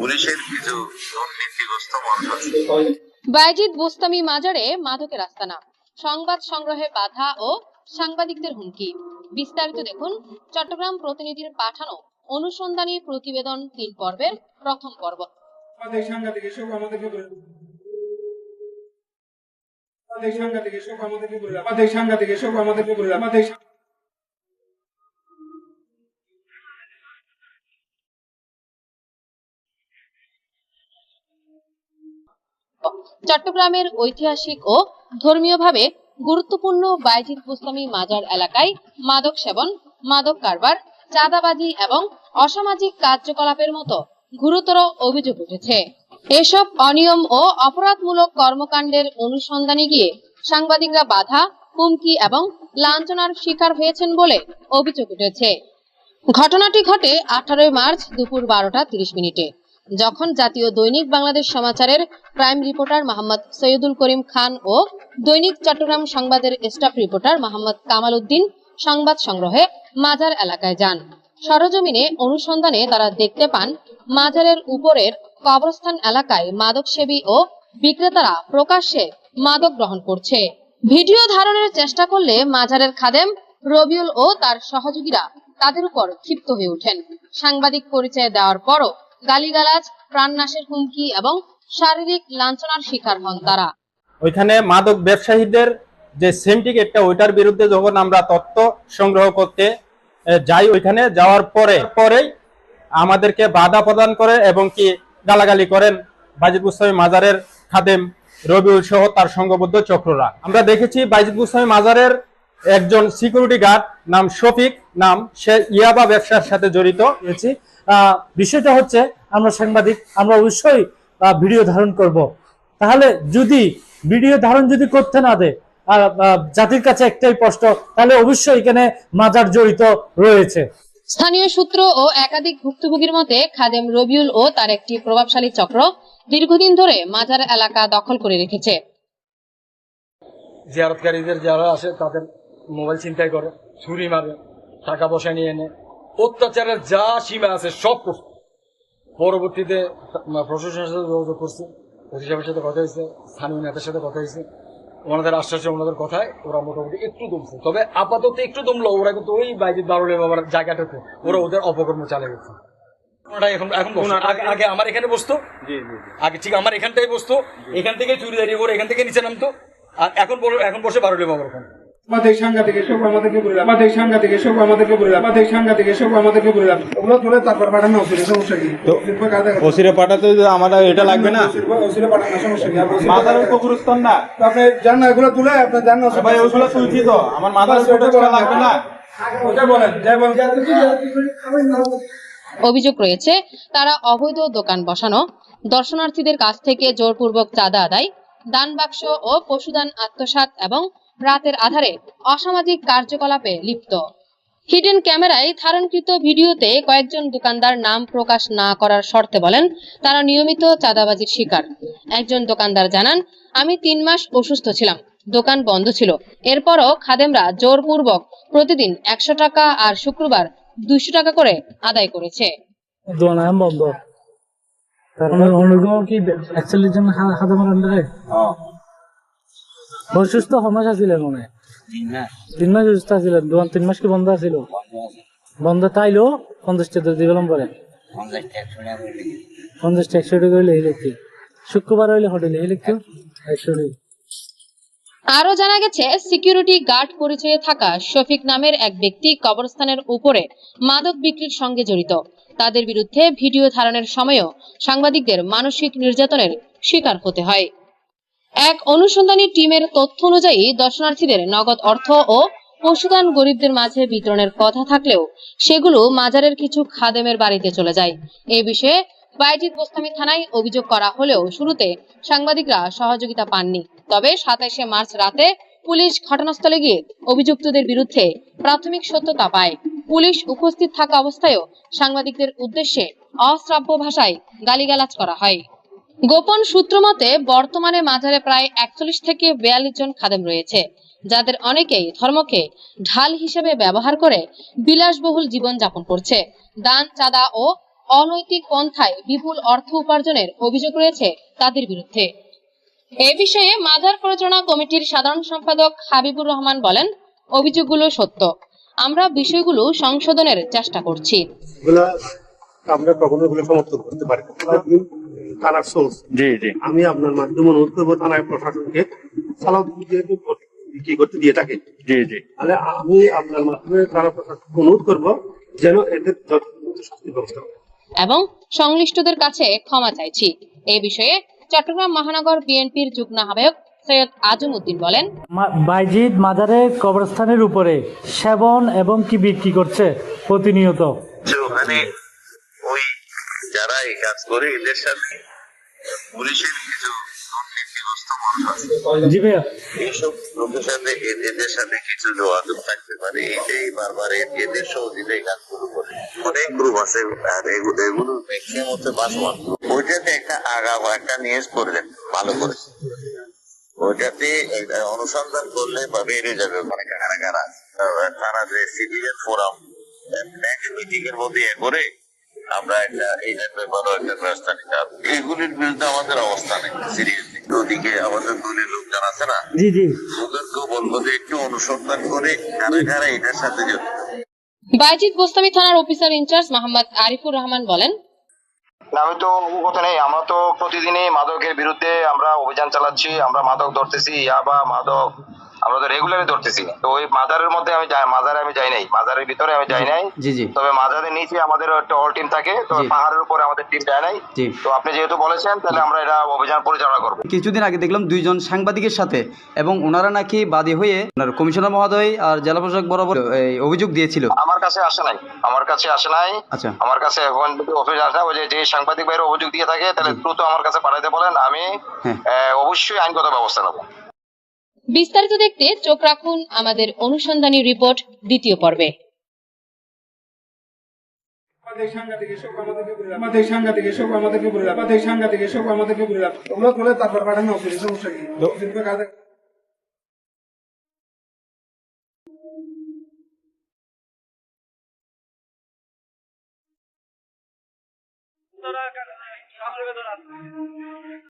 পুলিশের কিছু দুর্নীতিগ্রস্ত মানুষ আছে। বোস্তামি মাজারে মাদকের আস্তানা। সংবাদ সংগ্রহে বাধা ও সাংবাদিকদের হুমকি। বিস্তারিত দেখুন চট্টগ্রাম প্রতিনিধির পাঠানো অনুসন্ধানী প্রতিবেদন তিন পর্বের প্রথম পর্ব। আমাদের সাংঘাতিক এসব আমাদেরকে বলে আমাদের সাংঘাতিক এসব আমাদেরকে বলে আমাদের চট্টগ্রামের ঐতিহাসিক ও ধর্মীয়ভাবে গুরুত্বপূর্ণ বাইজিদ বুস্তামি মাজার এলাকায় মাদক সেবন, মাদক কারবার, চাঁদাবাজি এবং অসামাজিক কার্যকলাপের মতো গুরুতর অভিযোগ উঠেছে। এসব অনিয়ম ও অপরাধমূলক কর্মকাণ্ডের অনুসন্ধানে গিয়ে সাংবাদিকরা বাধা, হুমকি এবং লাঞ্ছনার শিকার হয়েছেন বলে অভিযোগ উঠেছে। ঘটনাটি ঘটে আঠারোই মার্চ দুপুর বারোটা তিরিশ মিনিটে। যখন জাতীয় দৈনিক বাংলাদেশ সমাচারের প্রাইম রিপোর্টার মোহাম্মদ সৈয়দুল করিম খান ও দৈনিক চট্টগ্রাম সংবাদের স্টাফ রিপোর্টার মোহাম্মদ কামাল উদ্দিন সংবাদ সংগ্রহে মাজার এলাকায় যান। সরজমিনে অনুসন্ধানে তারা দেখতে পান, মাজারের উপরের কবরস্থান এলাকায় মাদক সেবী ও বিক্রেতারা প্রকাশ্যে মাদক গ্রহণ করছে। ভিডিও ধারণের চেষ্টা করলে মাজারের খাদেম, রবিউল ও তার সহযোগীরা তাদের উপর ক্ষিপ্ত হয়ে ওঠেন। সাংবাদিক পরিচয় দেওয়ার পরও গালিগালাজ প্রাণনাশের হুমকি এবং শারীরিক লাঞ্ছনার শিকার হন তারা। ওইখানে মাদক ব্যবসায়ীদের যে সিন্ডিকেটটা ওইটার বিরুদ্ধে যখন আমরা তথ্য সংগ্রহ করতে যাই ওইখানে যাওয়ার পরে পরেই আমাদেরকে বাধা প্রদান করে এবং কি গালাগালি করেন বাজিদ গোস্বামী মাজারের খাদেম রবিউল সহ তার সংঘবদ্ধ চক্ররা। আমরা দেখেছি বাজিদ গোস্বামী মাজারের একজন সিকিউরিটি গার্ড নাম শফিক নাম সে ইয়াবা ব্যবসার সাথে জড়িত আহ, বিষয়টা হচ্ছে আমরা সাংবাদিক আমরা অবশ্যই ভিডিও ধারণ করব। তাহলে যদি ভিডিও ধারণ যদি করতে না দেয় আর জাতির কাছে একটাই প্রশ্ন তাহলে অবশ্যই এখানে মাজার জড়িত রয়েছে। স্থানীয় সূত্র ও একাধিক ভুক্তভোগীর মতে খাদেম রবিউল ও তার একটি প্রভাবশালী চক্র দীর্ঘদিন ধরে মাজার এলাকা দখল করে রেখেছে। জিয়ারতকারীদের যারা আসে তাদের মোবাইল ছিনতাই করে ছুরি মারে টাকা পয়সা নিয়ে এনে অত্যাচারের যা সীমা আছে সব করছে। পরবর্তীতে প্রশাসনের সাথে যোগাযোগ করছে ওসি সাহেবের সাথে কথা হয়েছে স্থানীয় নেতার সাথে কথা হয়েছে। ওনাদের আশ্বাসে ওনাদের কথায় ওরা মোটামুটি একটু দমছে। তবে আপাতত একটু দমলো ওরা কিন্তু ওই বাইজিৎ বারুলের বাবার জায়গাটাতে ওরা ওদের অপকর্ম চালিয়ে গেছে। এখন এখন। আগে আগে আমার এখানে বসতো। আগে ঠিক আমার এখানটাই বসতো। এখান থেকে চুরি দাঁড়িয়ে এখান থেকে নিচে নামতো। আর এখন এখন বসে বারোলে বাবার ওখানে। আমাদের সাংঘাতিক এসব আমাদেরকে বলে আমাদের সাংঘাতিক এসব আমাদেরকে বলে আমাদের সাংঘাতিক এসব আমাদেরকে বলে ওগুলো তুলে তারপর পাঠানো উচিত সমস্যা কি? ওসিরে পাঠাতে আমার এটা লাগবে না। ওসিরে পাঠানো সমস্যা কি? আর কবরস্থান না। আপনি জান না এগুলো তুলে আপনি জান না ভাই ওইগুলো তুলছি তো। আমার মাথার ওটা লাগবে না। ওটা বলেন যাই বলেন। অভিযোগ রয়েছে তারা অবৈধ দোকান বসানো দর্শনার্থীদের কাছ থেকে জোরপূর্বক চাঁদা আদায় দান বাক্স ও পশুদান আত্মসাৎ এবং রাতের আধারে অসামাজিক কার্যকলাপে লিপ্ত। হিডেন ক্যামেরায় ধারণকৃত ভিডিওতে কয়েকজন দোকানদার নাম প্রকাশ না করার শর্তে বলেন তারা নিয়মিত চাঁদাবাজির শিকার। একজন দোকানদার জানান আমি তিন মাস অসুস্থ ছিলাম দোকান বন্ধ ছিল। এরপরও খাদেমরা জোরপূর্বক প্রতিদিন একশো টাকা আর শুক্রবার দুশো টাকা করে আদায় করেছে। বন্ধ। কি একচল্লিশ জন হাজামার আন্ডারে অসুস্থ সমস্যা ছিলেন মনে। তিন মাস অসুস্থ ছিলেন দোকান তিন মাস কি বন্ধ আছিল। বন্ধ তাইলেও পঞ্চাশ টাকা দিলাম পরে পঞ্চাশ টাকা একশো টাকা হইলে কি শুক্রবার হইলে হোটেলে কি একশো টাকা আরও জানা গেছে সিকিউরিটি গার্ড পরিচয়ে থাকা শফিক নামের এক ব্যক্তি কবরস্থানের উপরে মাদক বিক্রির সঙ্গে জড়িত। তাদের বিরুদ্ধে ভিডিও ধারণের সময়ও সাংবাদিকদের মানসিক নির্যাতনের শিকার হতে হয়। এক অনুসন্ধানী টিমের তথ্য অনুযায়ী দর্শনার্থীদের নগদ অর্থ ও পশুদান গরিবদের মাঝে বিতরণের কথা থাকলেও সেগুলো মাজারের কিছু খাদেমের বাড়িতে চলে যায়। এ বিষয়ে বাইজিৎ বোস্তামি থানায় অভিযোগ করা হলেও শুরুতে সাংবাদিকরা সহযোগিতা পাননি। তবে সাতাইশে মার্চ রাতে পুলিশ ঘটনাস্থলে গিয়ে অভিযুক্তদের বিরুদ্ধে প্রাথমিক সত্যতা পায়। পুলিশ উপস্থিত থাকা অবস্থায়ও সাংবাদিকদের উদ্দেশ্যে অশ্রাব্য ভাষায় গালিগালাজ করা হয়। গোপন সূত্র মতে, বর্তমানে মাজারে প্রায় একচল্লিশ থেকে বিয়াল্লিশ জন খাদেম রয়েছে, যাদের অনেকেই ধর্মকে ঢাল হিসেবে ব্যবহার করে বিলাসবহুল জীবন যাপন করছে। দান, চাঁদা ও অনৈতিক পন্থায় বিপুল অর্থ উপার্জনের অভিযোগ রয়েছে তাদের বিরুদ্ধে। এ বিষয়ে মাজার পরিচালনা কমিটির সাধারণ সম্পাদক হাবিবুর রহমান বলেন, অভিযোগগুলো সত্য। আমরা বিষয়গুলো সংশোধনের চেষ্টা করছি। আমরা কখনো সমর্থন করতে পারি থানার সোর্স জি জি। আমি আপনার মাধ্যমে অনুরোধ করব থানায় প্রশাসনকে। যেহেতু বিক্রি করতে দিয়ে থাকে। জি জি। তাহলে আমি আপনার মাধ্যমে থানা প্রশাসনকে অনুরোধ করব যেন এদের ব্যবস্থা এবং সংশ্লিষ্টদের কাছে ক্ষমা চাইছি। এ বিষয়ে চট্টগ্রাম মহানগর বিএনপির যুগ্ম আহ্বায়ক সৈয়দ আজম উদ্দিন বলেন বাইজিদ মাজারে কবরস্থানের উপরে সেবন এবং কি বিক্রি করছে প্রতিনিয়ত। ওখানে ওই যারা এই কাজ করে এদের সাথে পুলিশের কিছু এইসব লোকের সাথে এদের সাথে কিছু যোগাযোগ থাকতে পারে বারবার এদের সহযোগিতায় কাজগুলো করে। অনেক গ্রুপ আছে আর এগু- এগুলো ম্যাক্সিমাম হচ্ছে বাসমান ওইটাতে একটা আগা একটা নিউজ করলেন ভালো করে। ওইটাতে একটা অনুসন্ধান করলে বা বেড়ে যাবে। মানে কারা কারা তারা যে সিটিজেন ফোরাম নেক্সট মিটিং এর মধ্যে এ করে আমরা একটা এইটার ব্যাপারও একটা ব্যবস্থা নিতে হবে এগুলির বিরুদ্ধে আমাদের অবস্থা নেই সিরিয়াসলি ওদিকে আমাদের দলের লোকজন আছে না? জি জি। ওদেরকেও বলব যে একটু অনুসন্ধান করে কারা কারা এটার সাথে জড়িত বাইজিদ বোস্তামি থানার officer in charge Mohammad Arifur Rahman বলেন আমি তো অবগত নেই। আমরা তো প্রতিদিনই মাদকের বিরুদ্ধে আমরা অভিযান চালাচ্ছি আমরা মাদক ধরতেছি ইয়াবা মাদক আমরা তো রেগুলারই ধরতেছি। তো ওই মাজারের মধ্যে আমি যাই মাজারে আমি যাই নাই। মাজারের ভিতরে আমি যাই নাই। জি জি। তবে মাজারের নিচে আমাদের একটা অল টিম থাকে। তো পাহাড়ের উপরে আমাদের টিম যায় নাই। তো আপনি যেহেতু বলেছেন তাহলে আমরা এটা অভিযান পরিচালনা করব। কিছুদিন আগে দেখলাম দুইজন সাংবাদিকের সাথে এবং ওনারা নাকি বাদী হয়ে ওনার কমিশনার মহোদয় আর জেলা প্রশাসক বরাবর অভিযোগ দিয়েছিল। আমার কাছে আসে নাই। আমার কাছে আসে নাই। আচ্ছা। আমার কাছে এখন অফিস আসে ওই যে যে সাংবাদিক ভাইয়ের অভিযোগ দিয়ে থাকে তাহলে দ্রুত আমার কাছে পাঠাইতে বলেন। আমি হ্যাঁ। অবশ্যই আইনগত ব্যবস্থা নেব। বিস্তারিত দেখতে চোখ রাখুন আমাদের অনুসন্ধানী রিপোর্ট দ্বিতীয় পর্বে। আমাদের